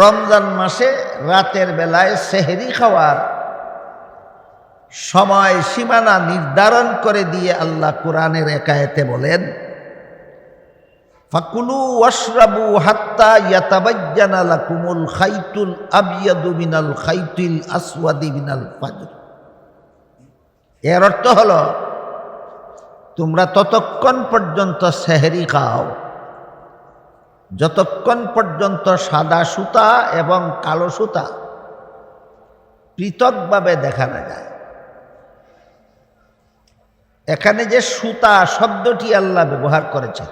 রমজান মাসে রাতের বেলায় সেহরি খাওয়ার সময় সীমানা নির্ধারণ করে দিয়ে আল্লাহ কোরআনের একায়েতে বলেন, ফাকুলু ওয়াশরাবু হাত্তা ইয়াতাবাজ্জানা লাকুমুল খাইতুল আবিয়াদু মিনাল খাইতুল আসওয়াদি মিনাল ফাজর। এর অর্থ হলো, তোমরা ততক্ষণ পর্যন্ত সেহরি খাও। যতক্ষণ পর্যন্ত সাদা সুতা এবং কালো সুতা পৃথকভাবে দেখা না যায়। এখানে যে সুতা শব্দটি আল্লাহ ব্যবহার করেছে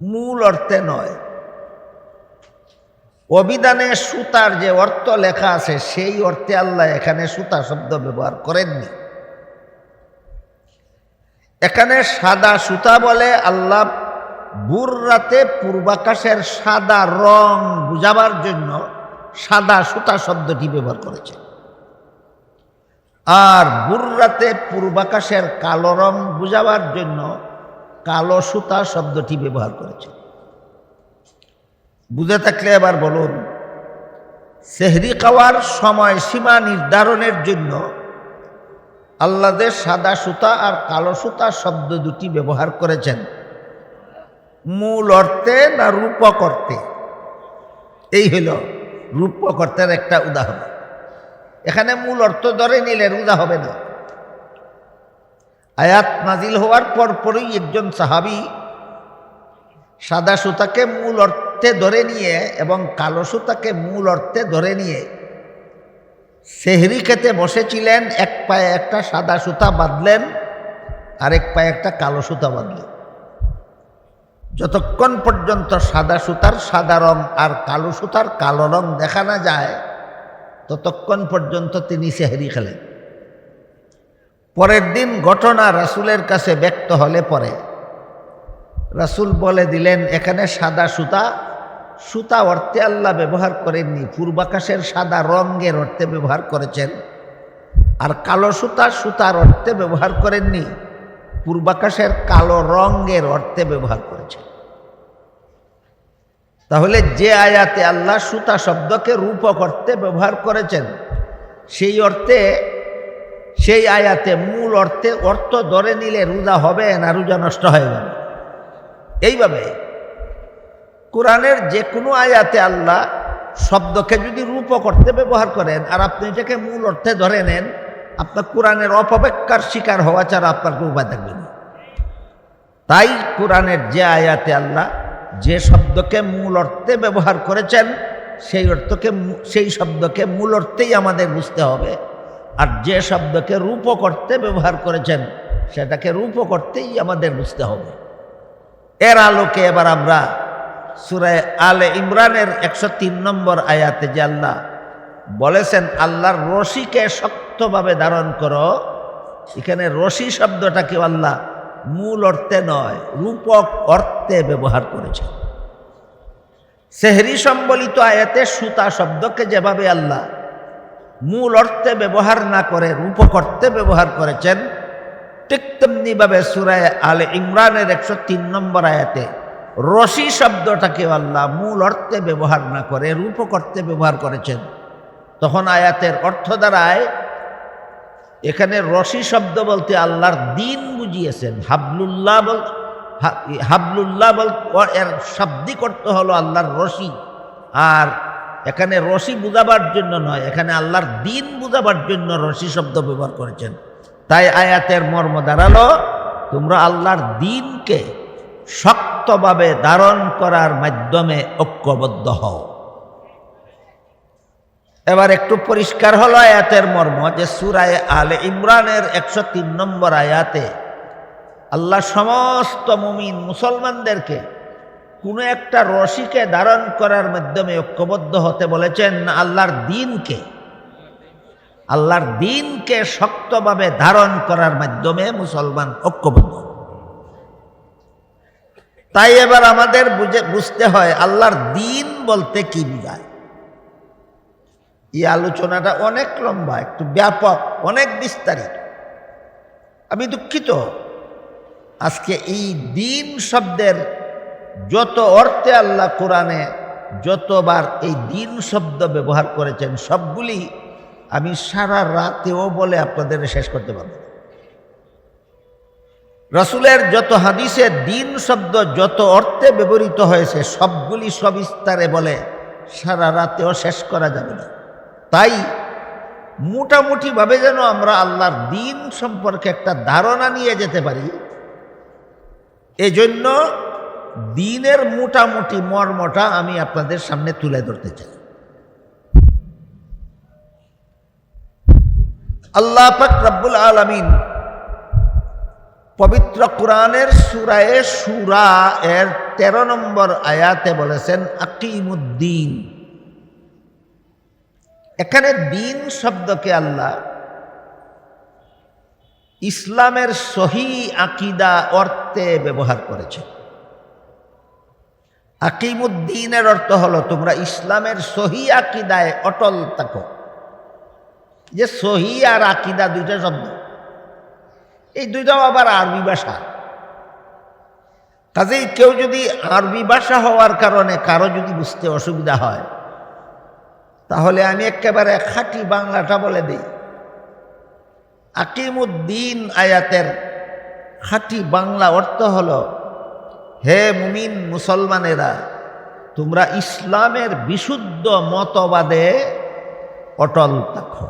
মূল অর্থে নয়। অভিধানে সুতার যে অর্থ লেখা আছে, সেই অর্থে আল্লাহ এখানে সুতা শব্দ ব্যবহার করেননি। এখানে সাদা সুতা বলে আল্লাহ বুর রাতে পূর্বাকাশের সাদা রং বুঝাবার জন্য সাদা সুতা শব্দটি ব্যবহার করেছে। আর বুর রাতে পূর্বাকাশের কালো রং বুঝাবার জন্য কালো সুতা শব্দটি ব্যবহার করেছে। বুঝে থাকলে এবার বলুন, সেহরি খাওয়ার সময় সীমা নির্ধারণের জন্য আল্লাদের সাদা সুতা আর কালো সুতা শব্দ দুটি ব্যবহার করেছেন। মূল অর্থে না রূপক অর্থে এই হইল রূপক অর্থের একটা উদাহরণ। এখানে মূল অর্থ ধরে নিলে রুদা হবে না। আয়াত নাজিল হওয়ার পর পরই একজন সাহাবি সাদা সুতাকে মূল অর্থে ধরে নিয়ে এবং কালো সুতাকে মূল অর্থে ধরে নিয়ে সেহরি খেতে বসেছিলেন, এক পায়ে একটা সাদা সুতা বাঁধলেন, আরেক পায়ে একটা কালো সুতা বাঁধলেন। যতক্ষণ পর্যন্ত সাদা সুতার সাদা রং আর কালো সুতার কালো রং দেখা না যায়, ততক্ষণ পর্যন্ত তিনি সেহরি খেলেন পরের দিন ঘটনা রাসুলের কাছে ব্যক্ত হলে পরে রাসুল বলে দিলেন, এখানে সাদা সুতা সুতা অর্থে আল্লাহ ব্যবহার করেননি, পূর্বাকাশের সাদা রঙের অর্থে ব্যবহার করেছেন। আর কালো সুতা সুতার অর্থে ব্যবহার করেননি, পূর্বাকাশের কালো রঙের অর্থে ব্যবহার করেছেন। তাহলে যে আয়াতে আল্লাহ সুতা শব্দকে রূপক অর্থে ব্যবহার করেছেন, সেই অর্থে, সেই আয়াতে মূল অর্থে অর্থ ধরে নিলে রোজা হবে না রোজা নষ্ট হয়ে যাবে। এইভাবে কোরআনের যে কোনো আয়াতে আল্লাহ শব্দকে যদি রূপক অর্থে ব্যবহার করেন, আর আপনি এটাকে মূল অর্থে ধরে নেন, আপনার কোরআনের অপব্যাখ্যার শিকার হওয়া ছাড়া আপনার উপায় থাকবে না। তাই কোরআনের যে আয়াতে আল্লাহ যে শব্দকে মূল অর্থে ব্যবহার করেছেন, সেই অর্থকে সেই শব্দকে মূল অর্থেই আমাদের বুঝতে হবে। আর যে শব্দকে রূপক অর্থে ব্যবহার করেছেন, সেটাকে রূপক অর্থেই আমাদের বুঝতে হবে। এর আলোকে এবার আমরা সুরায় আলে ইমরানের একশো তিন নম্বর আয়াতে যে আল্লাহ বলেছেন, আল্লাহর রশিকে শক্তভাবে ধারণ করো, এখানে রশি শব্দটাকে আল্লাহ মূল অর্থে নয়, রূপক অর্থে ব্যবহার করেছে। সেহরি সম্বলিত আয়াতে সুতা শব্দকে যেভাবে আল্লাহ মূল অর্থে ব্যবহার না করে, রূপক অর্থে ব্যবহার করেছেন, ঠিক তেমনিভাবে সুরায় আলে ইমরানের একশো তিন নম্বর আয়াতে রশি শব্দটাকে আল্লাহ মূল অর্থে ব্যবহার না করে, রূপক অর্থে ব্যবহার করেছেন। তখন আয়াতের অর্থ দ্বারায় এখানে রশি শব্দ বলতে আল্লাহর দিন বুঝিয়েছেন। হাবলুল্লাহ বল হাবলুল্লাহ বল এর শাব্দিক অর্থ হলো আল্লাহর রশি। আর এখানে রশি বুঝাবার জন্য নয়, এখানে আল্লাহর দিন বুঝাবার জন্য রশি শব্দ ব্যবহার করেছেন। তাই আয়াতের মর্ম দাঁড়াল, তোমরা আল্লাহর দিনকে শক্তভাবে ধারণ করার মাধ্যমে ঐক্যবদ্ধ হও। এবার একটু পরিষ্কার হলো আয়াতের মর্ম যে সুরায় আলে ইমরানের একশো তিন নম্বর আয়াতে আল্লাহ সমস্ত মুমিন মুসলমানদেরকে কোনো একটা রশিকে ধারণ করার মাধ্যমে ঐক্যবদ্ধ হতে বলেছেন আল্লাহর দিনকে। আল্লাহর দিনকে শক্তভাবে ধারণ করার মাধ্যমে মুসলমান ঐক্যবদ্ধ। তাই এবার আমাদের বুঝে বুঝতে হয় আল্লাহর দিন বলতে কি বোঝায়। এই আলোচনাটা অনেক লম্বা, একটু ব্যাপক, অনেক বিস্তারিত। আমি দুঃখিত। আজকে এই দিন শব্দের যত অর্থে আল্লাহ কোরআনে যতবার এই দিন শব্দ ব্যবহার করেছেন, সবগুলি আমি সারা রাতেও বলে আপনাদের শেষ করতে পারব রসুলের যত হাদিসে দিন শব্দ যত অর্থে ব্যবহৃত হয়েছে, সবগুলি সবিস্তারে বলে সারা রাতেও শেষ করা যাবে না। তাই মোটামুটিভাবে যেন আমরা আল্লাহর দিন সম্পর্কে একটা ধারণা নিয়ে যেতে পারি। এজন্য দিনের মোটামুটি মর্মটা আমি আপনাদের সামনে তুলে ধরতে চাই। আল্লাহ পাক রব্বুল আলমিন পবিত্র কোরআনের সুরায়ে সুরা এর তেরো নম্বর আয়াতে বলেছেন আকিমুদ্দিন এখানে দিন শব্দকে আল্লাহ ইসলামের সহি আকিদা, অর্থে ব্যবহার করেছে। আকিমুদ্দিনের অর্থ হলো, তোমরা ইসলামের সহি আকিদায় অটল থাকো। যে সহি আর আকিদা দুইটা শব্দ। এই দুইটাও আবার আরবি ভাষা। কাজেই কেউ যদি আরবি ভাষা হওয়ার কারণে কারও যদি বুঝতে অসুবিধা হয় তাহলে আমি একেবারে খাঁটি বাংলাটা বলে দিই। আকিমুদ্দিন আয়াতের খাঁটি বাংলা অর্থ হল, হে মুমিন মুসলমানেরা, তোমরা ইসলামের বিশুদ্ধ মতবাদে অটল থাকো।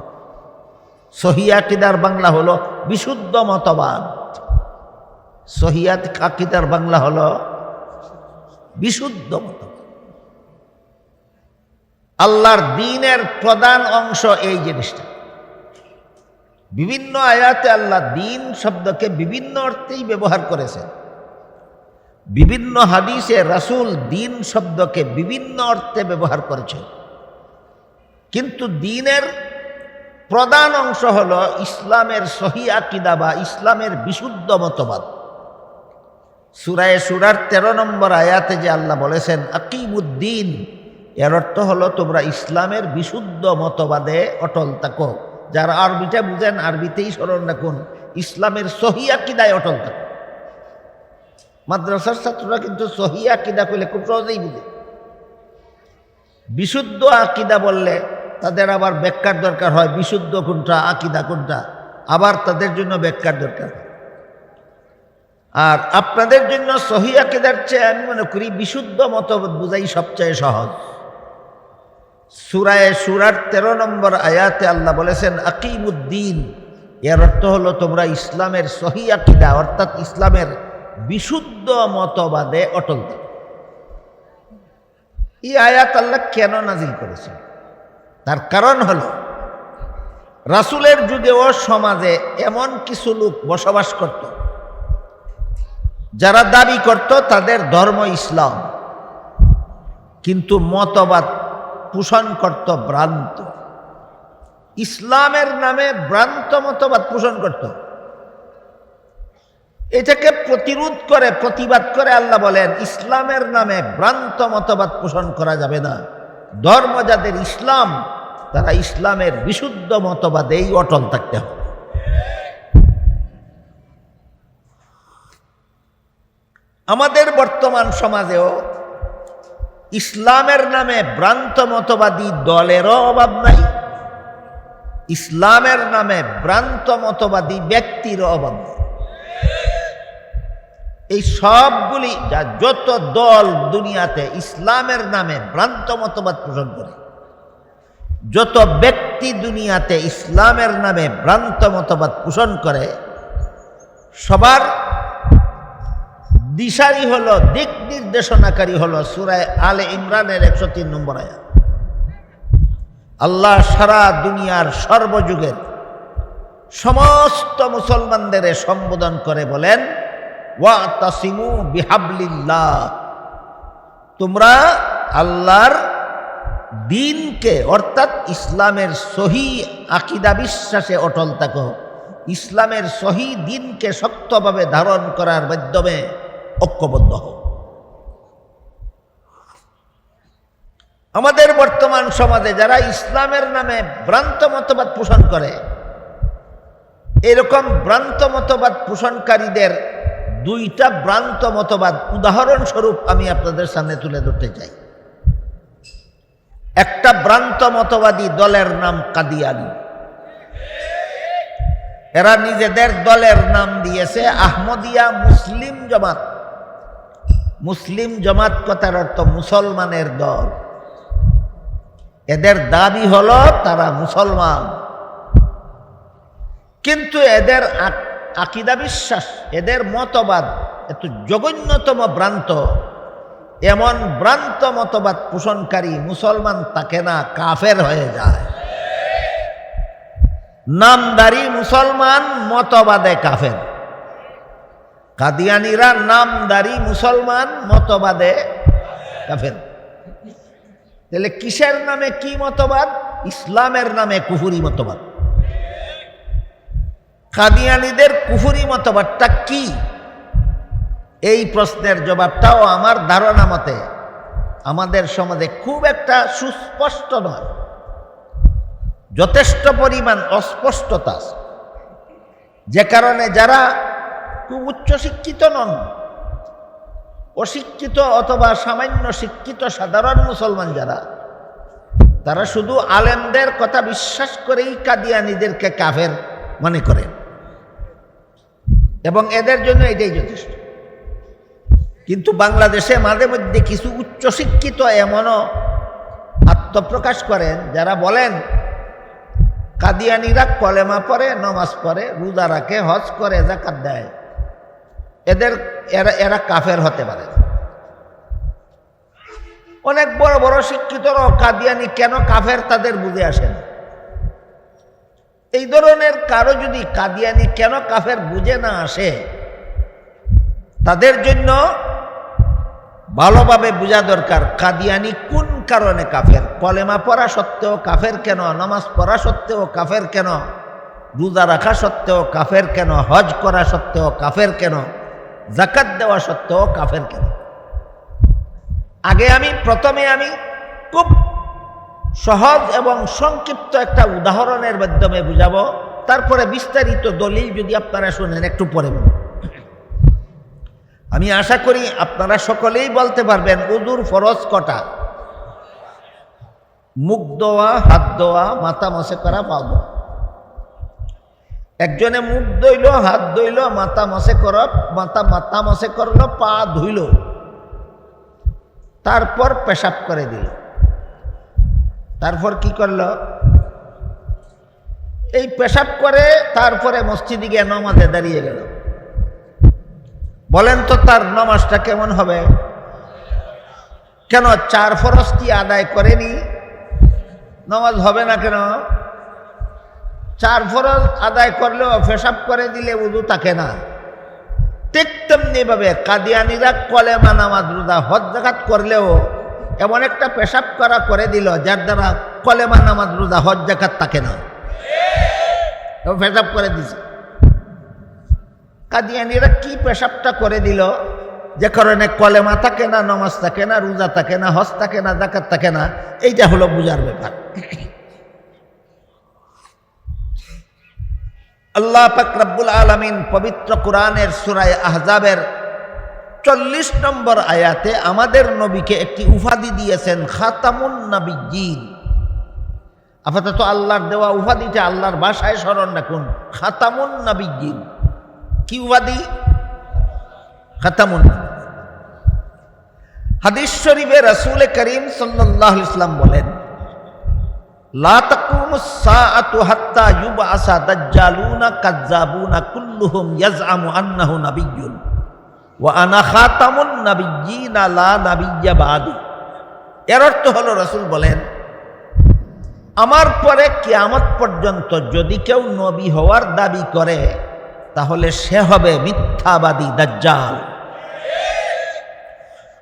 সহিয়াকিদার বাংলা হলো বিশুদ্ধ মতবাদ। সহিয়াত কাকিদার বাংলা হলো বিশুদ্ধ মতবাদ। আল্লাহর দিনের প্রধান অংশ এই জিনিসটা। বিভিন্ন আয়াতে আল্লাহ দিন শব্দকে বিভিন্ন অর্থেই ব্যবহার করেছেন। বিভিন্ন হাদিসে রাসূল দিন শব্দকে বিভিন্ন অর্থে ব্যবহার করেছে কিন্তু দিনের প্রধান অংশ হল ইসলামের সহি আকিদা বা ইসলামের বিশুদ্ধ মতবাদ। সুরায় সুরার তেরো নম্বর আয়াতে যে আল্লাহ বলেছেন, আকিমুদ্দিন এর অর্থ হলো তোমরা ইসলামের বিশুদ্ধ মতবাদে অটল থাকো। যারা আরবিটা বুঝেন, আরবিতেই স্মরণ রাখুন, ইসলামের সহি আকিদায় অটল থাকো। মাদ্রাসার ছাত্ররা কিন্তু সহি আকিদা করলে খুব সহজেই বুঝে। বিশুদ্ধ আকিদা বললে তাদের আবার ব্যাখ্যার দরকার হয়, বিশুদ্ধ কোনটা, আকিদা কোনটা? আবার তাদের জন্য ব্যাখ্যার দরকার। আর আপনাদের জন্য সহি আকিদার চেয়ে আমি মনে করি বিশুদ্ধ মতবাদ বুঝাই সবচেয়ে সহজ। সুরায় সুরার তেরো নম্বর আয়াতে আল্লাহ বলেছেন, আকিমুদ্দিন এর অর্থ হলো তোমরা ইসলামের সহি আকিদা, অর্থাৎ ইসলামের বিশুদ্ধ মতবাদে অটল থাকো। এই আয়াত আল্লাহ কেন নাজিল করেছেন? তার কারণ হল, রাসুলের যুগেও সমাজে এমন কিছু লোক বসবাস করত, যারা দাবি করত তাদের ধর্ম ইসলাম। কিন্তু মতবাদ পোষণ করত ভ্রান্ত। ইসলামের নামে ভ্রান্ত মতবাদ পোষণ করত। এটাকে প্রতিরোধ করে, প্রতিবাদ করে আল্লাহ বলেন, ইসলামের নামে ভ্রান্ত মতবাদ পোষণ করা যাবে না। ধর্ম যাদের ইসলাম, তারা ইসলামের বিশুদ্ধ মতবাদেই অটল থাকতে হবে। আমাদের বর্তমান সমাজেও ইসলামের নামে ভ্রান্ত মতবাদী দলেরও অভাব নাই। ইসলামের নামে ভ্রান্ত মতবাদী ব্যক্তিরও অভাব নাই। এই সবগুলি যা যত দল দুনিয়াতে ইসলামের নামে ভ্রান্ত মতবাদ পোষণ করে, যত ব্যক্তি দুনিয়াতে ইসলামের নামে ভ্রান্ত মতবাদ পোষণ করে, সবার দিশারি হলো, দিক নির্দেশনাকারী হলো সুরায় আলে ইমরানের একশো তিন নম্বর আয়াত। আল্লাহ সারা দুনিয়ার সর্বযুগের সমস্ত মুসলমানদের সম্বোধন করে বলেন, ওয়া তাসিমু বিহাবলিল্লাহ। তোমরা আল্লাহর দিনকে অর্থাৎ ইসলামের সহি আকিদা বিশ্বাসে অটল থাকো। ইসলামের সহি দিনকে শক্তভাবে ধারণ করার মাধ্যমে ঐক্যবদ্ধ হও। আমাদের বর্তমান সমাজে যারা ইসলামের নামে ভ্রান্ত মতবাদ পোষণ করে, এরকম ভ্রান্ত মতবাদ পোষণকারীদের দুইটা ভ্রান্ত মতবাদ উদাহরণস্বরূপ আমি আপনাদের সামনে তুলে ধরতে চাই। একটা ভ্রান্ত মতবাদী দলের নাম কাদিয়ানি এরা নিজেদের দলের নাম দিয়েছে আহমদিয়া মুসলিম জমাত। মুসলিম জমাত কথার অর্থ মুসলমানের দল। এদের দাবি হলো তারা মুসলমান। কিন্তু এদের আকিদা বিশ্বাস, এদের মতবাদ এত জঘন্যতম ভ্রান্ত। এমন ভ্রান্ত মতবাদ পোষণকারী মুসলমান তাকে না কাফের হয়ে যায়। নামদারি মুসলমান মতবাদে কাফের। কাদিয়ানিরা নামদারি মুসলমান, মতবাদে কাফের। তাহলে কিসের নামে কি মতবাদ? ইসলামের নামে কুফুরি মতবাদ। কাদিয়ানিদের কুফুরি মতবাদটা কি? এই প্রশ্নের জবাবটাও আমার ধারণা মতে আমাদের সমাজে খুব একটা সুস্পষ্ট নয়। যথেষ্ট পরিমাণ অস্পষ্টতা যে কারণে যারা উচ্চশিক্ষিত নন। অশিক্ষিত অথবা সামান্য শিক্ষিত সাধারণ মুসলমান যারা, তারা শুধু আলেমদের কথা বিশ্বাস করেই কাদিয়ানিদেরকে কাফের মনে করেন এবং এদের জন্য এটাই যথেষ্ট। কিন্তু বাংলাদেশে মাঝে মধ্যে কিছু উচ্চশিক্ষিত এমনও আত্মপ্রকাশ করেন, যারা বলেন, কাদিয়ানিরা কলেমা পড়ে, নমাজ পড়ে, রোজা রাখে, হজ করে জাকাত দেয়। এদের, এরা এরা কাফের হতে পারে। অনেক বড় বড় শিক্ষিতরাও কাদিয়ানি কেন কাফের তাদের বুঝে আসে না। এই ধরনের কারও যদি কাদিয়ানি কেন কাফের বুঝে না আসে, তাদের জন্য ভালোভাবে বোঝা দরকার কাদিয়ানি কোন কারণে কাফের। কলেমা পড়া সত্ত্বেও কাফের কেন, নামাজ পড়া সত্ত্বেও কাফের কেন, রোজা রাখা সত্ত্বেও কাফের কেন, হজ করা সত্ত্বেও কাফের কেন জাকাত দেওয়া সত্ত্বেও কাফের কেন? আগে আমি, প্রথমে আমি খুব সহজ এবং সংক্ষিপ্ত একটা উদাহরণের মাধ্যমে বুঝাবো। তারপরে বিস্তারিত দলিল যদি আপনারা শুনেন, একটু পরে। আমি আশা করি আপনারা সকলেই বলতে পারবেন, উদুর ফরজ কটা? মুখ দোয়া হাত দোয়া মাথা মশে করা, পা দোয়া একজনে মুখ ধইল, হাত ধইল, মাথা মশে কর মাথা মাথা মশে করল, পা ধুইল। তারপর পেশাব করে দিল। তারপর কি করল? এই পেশাব করে তারপরে মসজিদে গিয়ে নমাজে দাঁড়িয়ে গেল। বলেন তো তার নমাজটা কেমন হবে? কেন চার ফরস্তি আদায় করেনি? নমাজ হবে না কেন? চার ফরজ আদায় করলেও পেশাব করে দিলে উদু থাকে না। ঠিক তেমনি ভাবে কাদিয়ানিরা কলেমা নামাজ রোজা হজ জাকাত করলেও এমন একটা পেশাব করা করে দিল যার দ্বারা কলেমা নামাজ রোজা হজ জাকাত থাকে না। পেশাব করে দিছে। কাদিয়ানিরা কি পেশাবটা করে দিল? যে কারণে কলেমা থাকে না, নমাজ থাকে না, রোজা থাকে না, হজ থাকে না জাকাত থাকে না, এইটা হলো বুঝার ব্যাপার। আল্লাহ পাক রব্বুল আলমিন পবিত্র কোরআনের সুরায় আহজাবের চল্লিশ নম্বর আয়াতে আমাদের নবীকে একটি উপাধি দিয়েছেন খাতামুন নবীজিন আপাতত আল্লাহর দেওয়া উপাধিটা আল্লাহর ভাষায় স্মরণ রাখুন, খাতামুন নবীজিন কি উপাধি? খাতামুন হাদিস শরীফে রসুল করিম সাল্লাহ ইসলাম বলেন এর অর্থ হলো রাসূল বলেন, আমার পরে কিয়ামত পর্যন্ত যদি কেউ নবী হওয়ার দাবি করে, তাহলে সে হবে মিথ্যাবাদী দাজ্জাল।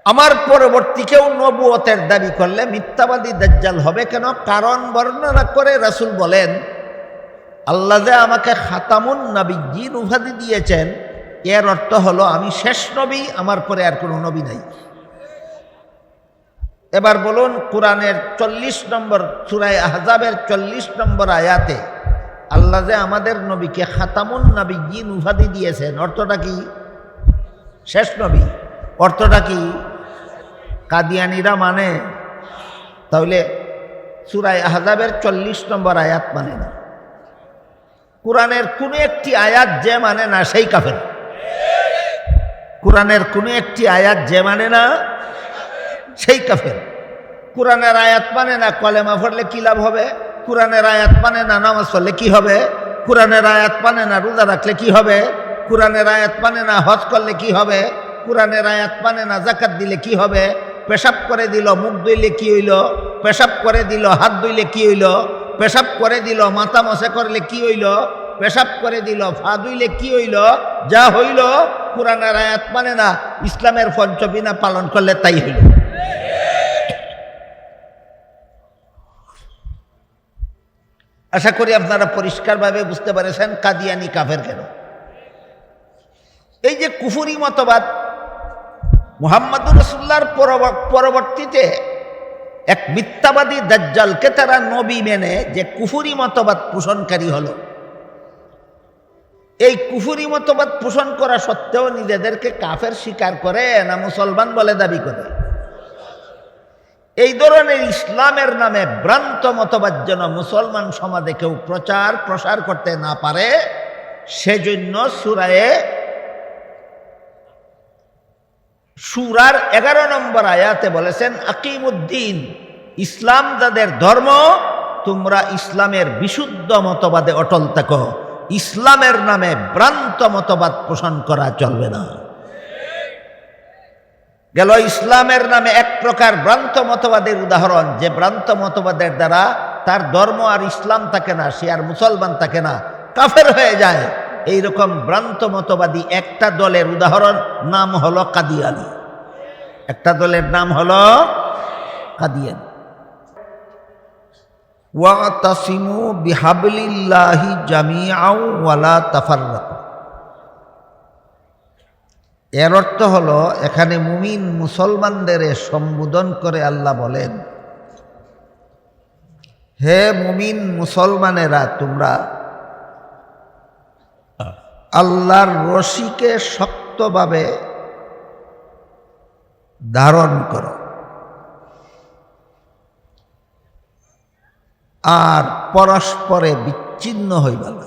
আমার পরবর্তী কেউ নবুয়তের দাবি করলে মিথ্যাবাদী দাজ্জাল হবে কেন? কারণ বর্ণনা করে রাসূল বলেন, আল্লাহ যে আমাকে খাতামুন নবী জিন উপাধি দিয়েছেন, এর অর্থ হলো আমি শেষ নবী, আমার পরে আর কোনো নবী নাই। এবার বলুন, কোরআনের চল্লিশ নম্বর সুরায় আহজাবের চল্লিশ নম্বর আয়াতে আল্লাহ যে আমাদের নবীকে খাতামুন নবী জিন উপাধি দিয়েছেন, অর্থটা কি? শেষ নবী। অর্থটা কি? কাদিয়ানিরা মানে? তাহলে সুরায় আহজাবের চল্লিশ নম্বর আয়াত মানে না। কোরআনের কোনো একটি আয়াত যে মানে না, সেই কাফের। কোরআনের কোনো একটি আয়াত যে মানে না, সেই কাফের। কোরআনের আয়াত মানে না, কলেমা পড়লে কি লাভ হবে? কোরআনের আয়াত মানে না, নামাজ পড়লে কি হবে? কোরআনের আয়াত মানে না, রোজা রাখলে কি হবে? কোরআনের আয়াত মানে না, হজ করলে কি হবে? কোরআনের আয়াত মানে না জাকাত দিলে কি হবে? পেশাব করে দিল, মুখ ধুইলে কি হইল? পেশাব করে দিল, হাত ধুইলে কি হইল? পেশাব করে দিল, মাথা মশে করলে কি হইল? পেশাব করে দিল, ফা ধুইলে কি হইল? যা হইল, কোরআনের আয়াত মানে না, ইসলামের পঞ্চবিনা পালন করলে তাই হইল। আশা করি আপনারা পরিষ্কারভাবে বুঝতে পেরেছেন কাদিয়ানি কাফের কেন। এই যে কুফুরি মতবাদ মুহাম্মদুর রসুল্লার পরবর্তীতে এক মিথ্যাবাদী দাজ্জালকে তারা নবী মেনে যে কুফুরি মতবাদ পোষণকারী হল। এই কুফুরি মতবাদ পোষণ করা সত্ত্বেও নিজেদেরকে কাফের স্বীকার করে না মুসলমান বলে দাবি করে। এই ধরনের ইসলামের নামে ভ্রান্ত মতবাদ যেন মুসলমান সমাজে কেউ প্রচার প্রসার করতে না পারে, সেজন্য সুরায়ে সুরার এগারো নম্বর আয়াতে বলেছেন, আকিমুদ্দিন, ইসলাম যাদের ধর্ম, তোমরা ইসলামের বিশুদ্ধ মতবাদে অটল থাকো। ইসলামের নামে ভ্রান্ত মতবাদ পোষণ করা চলবে না। গেল ইসলামের নামে এক প্রকার ভ্রান্ত মতবাদের উদাহরণ, যে ভ্রান্ত মতবাদের দ্বারা তার ধর্ম আর ইসলাম থাকে না, সে আর মুসলমান থাকে না, কাফের হয়ে যায়। এই রকম ভ্রান্ত মতবাদী একটা দলের উদাহরণ নাম হলো কাদিয়ানি একটা দলের নাম হলো কাদিয়ানি ওয়াতাসিমু বিহাবলিল্লাহি জামিআও ওয়ালা তাফাররাকু। এর অর্থ হলো এখানে মুমিন মুসলমানদের সম্বোধন করে আল্লাহ বলেন, হে মুমিন মুসলমানেরা, তোমরা আল্লাহর রশিকে শক্তভাবে ধারণ করো। আর পরস্পরে বিচ্ছিন্ন হইবা না।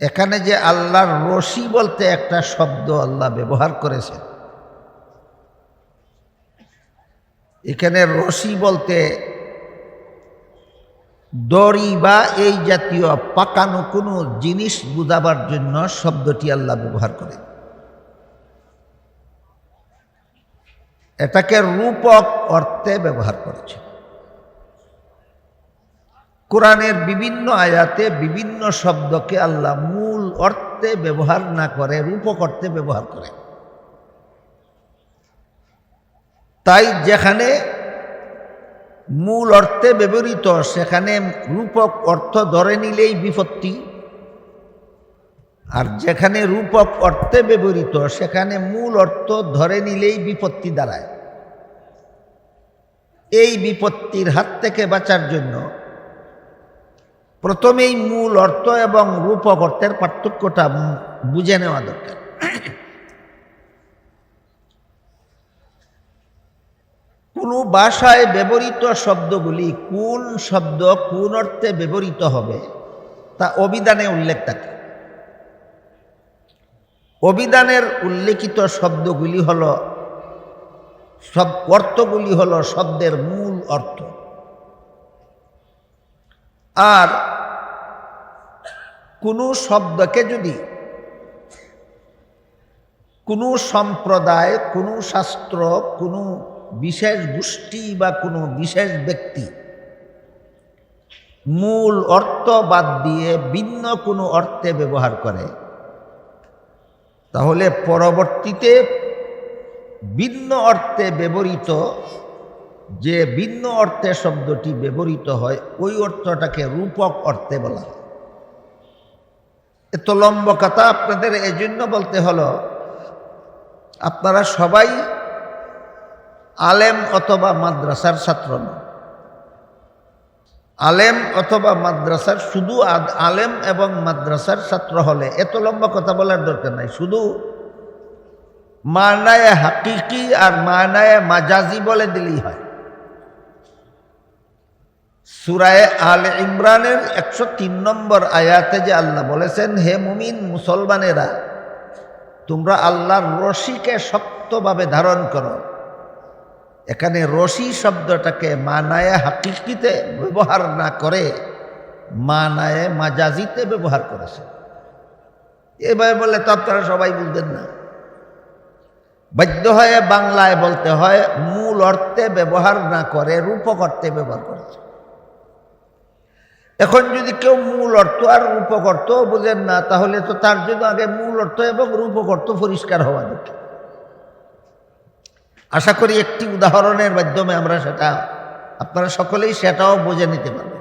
এখানে যে আল্লাহর রশি বলতে একটা শব্দ আল্লাহ ব্যবহার করেছেন। এখানে রশি বলতে দড়ি বা এই জাতীয় পাকানো কোনো জিনিস বুঝাবার জন্য শব্দটি আল্লাহ ব্যবহার করে। এটাকে রূপক অর্থে ব্যবহার করেছে। কোরআনের বিভিন্ন আয়াতে বিভিন্ন শব্দকে আল্লাহ মূল অর্থে ব্যবহার না করে, রূপক অর্থে ব্যবহার করে। তাই যেখানে মূল অর্থে ব্যবহৃত, সেখানে রূপক অর্থ ধরে নিলেই বিপত্তি। আর যেখানে রূপক অর্থে ব্যবহৃত, সেখানে মূল অর্থ ধরে নিলেই বিপত্তি দাঁড়ায়। এই বিপত্তির হাত থেকে বাঁচার জন্য প্রথমেই মূল অর্থ এবং রূপক অর্থের পার্থক্যটা বুঝে নেওয়া দরকার। কোনো ভাষায় ব্যবহৃত শব্দগুলি কোন শব্দ কোন অর্থে ব্যবহৃত হবে, তা অভিধানে উল্লেখ থাকে। অভিধানের উল্লেখিত শব্দগুলি হল, সব অর্থগুলি হল শব্দের মূল অর্থ। আর কোনো শব্দকে যদি কোনো সম্প্রদায়, কোনো শাস্ত্র, কোনো বিশেষ গোষ্ঠী বা কোনো বিশেষ ব্যক্তি, মূল অর্থ বাদ দিয়ে ভিন্ন কোনো অর্থে ব্যবহার করে, তাহলে পরবর্তীতে ভিন্ন অর্থে ব্যবহৃত, যে ভিন্ন অর্থে শব্দটি ব্যবহৃত হয়, ওই অর্থটাকে রূপক অর্থে বলা হয়। এত লম্ব কথা আপনাদের এজন্য বলতে হলো, আপনারা সবাই আলেম অথবা মাদ্রাসার ছাত্র নন আলেম অথবা মাদ্রাসার শুধু আলেম এবং মাদ্রাসার ছাত্র হলে, এত লম্বা কথা বলার দরকার নাই। শুধু মানায় হাকিকি আর মানায় মাজাজি বলে দিলেই হয়। সুরায় আল ইমরানের একশো তিন নম্বর আয়াতে যে আল্লাহ বলেছেন, হে মুমিন মুসলমানেরা, তোমরা আল্লাহর রশিকে শক্তভাবে ধারণ করো। এখানে রশি শব্দটাকে মানায় হাকিকিতে ব্যবহার না করে, মানায় মাজাজিতে ব্যবহার করেছে। এভাবে বললে তো আপনারা সবাই বুঝবেন না। বাধ্য হয়ে বাংলায় বলতে হয়, মূল অর্থে ব্যবহার না করে, রূপক অর্থে ব্যবহার করেছে। এখন যদি কেউ মূল অর্থ আর রূপক অর্থ বোঝেন না, তাহলে তো তার জন্য আগে মূল অর্থ এবং রূপক অর্থ পরিষ্কার হওয়া দরকার। আশা করি একটি উদাহরণের মাধ্যমে আমরা সেটা আপনারা সকলেই সেটাও বুঝে নিতে পারবেন।